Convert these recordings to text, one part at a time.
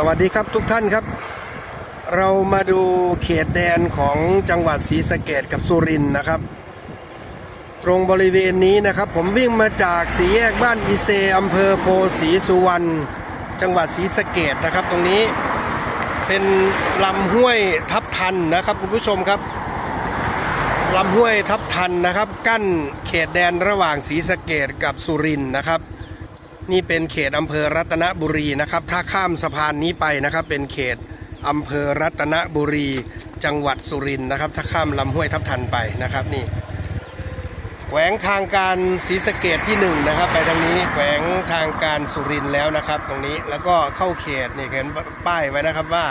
สวัสดีครับทุกท่านครับ เรามาดูเขตแดนของจังหวัดศรีสะเกดกับสุรินทร์นะครับ ตรงบริเวณนี้นะครับ ผมวิ่งมาจากสีแยกบ้านอีเซอำเภอโพศรีสุวรรณจังหวัดศรีสะเกดนะครับ ตรงนี้เป็นลำห้วยทับทันนะครับคุณผู้ชมครับลำห้วยทับทันนะครับ กั้นเขตแดนระหว่างศรีสะเกดกับสุรินทร์นะครับ นี่เป็นเขตอำเภอรัตนบุรีนะครับ ถ้าข้ามสะพานนี้ไปนะครับ เป็นเขตอำเภอรัตนบุรี จังหวัดสุรินทร์นะครับ ถ้าข้ามลำห้วยทับทันไปนะครับนี่ แขวงทางการศรีสะเกดที่หนึ่งนะครับ ไปทางนี้แขวงทางการสุรินทร์แล้วนะครับ ตรงนี้แล้วก็เข้าเขตนี่เขียนป้ายไว้นะครับว่า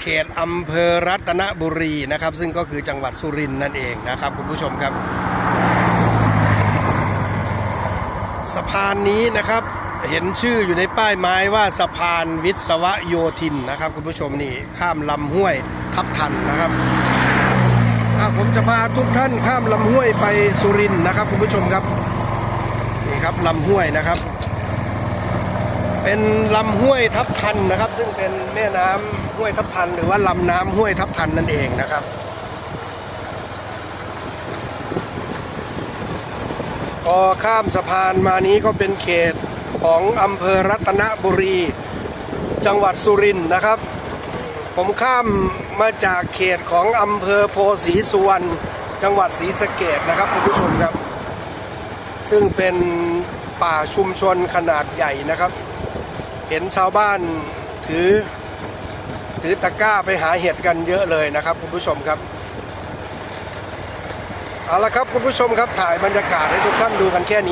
เขตอำเภอรัตนบุรีนะครับ ซึ่งก็คือจังหวัดสุรินทร์นั่นเองนะครับ คุณผู้ชมครับ สะพานนี้นะครับ เห็นชื่ออยู่ในป้ายไม้ว่าสะพานวิศวโยธินนะครับ คุณผู้ชมนี่ข้ามลำห้วยทับทันนะครับผมจะพาทุกท่านข้ามลำห้วยไปสุรินทร์นะครับ คุณผู้ชมครับนี่ครับลำห้วยนะครับ เป็นลำห้วยทับทันนะครับ ซึ่งเป็นแม่น้ำห้วยทับทัน หรือว่าลำน้ำห้วยทับทันนั่นเองนะครับ พอข้ามสะพานมานี้ก็เป็นเขตของอำเภอรัตนบุรี จังหวัดสุรินทร์นะครับ ผมข้ามมาจากเขตของอำเภอโพศรีสุวรรณจังหวัดศรีสะเกดนะครับคุณผู้ชมครับ ซึ่งเป็นป่าชุมชนขนาดใหญ่นะครับ เห็นชาวบ้านถือถือตะกร้าไปหาเห็ดกันเยอะเลยนะครับคุณผู้ชมครับ เอาละครับคุณผู้ชมครับถ่ายบรรยากาศให้ทุกท่านดูกันแค่นี้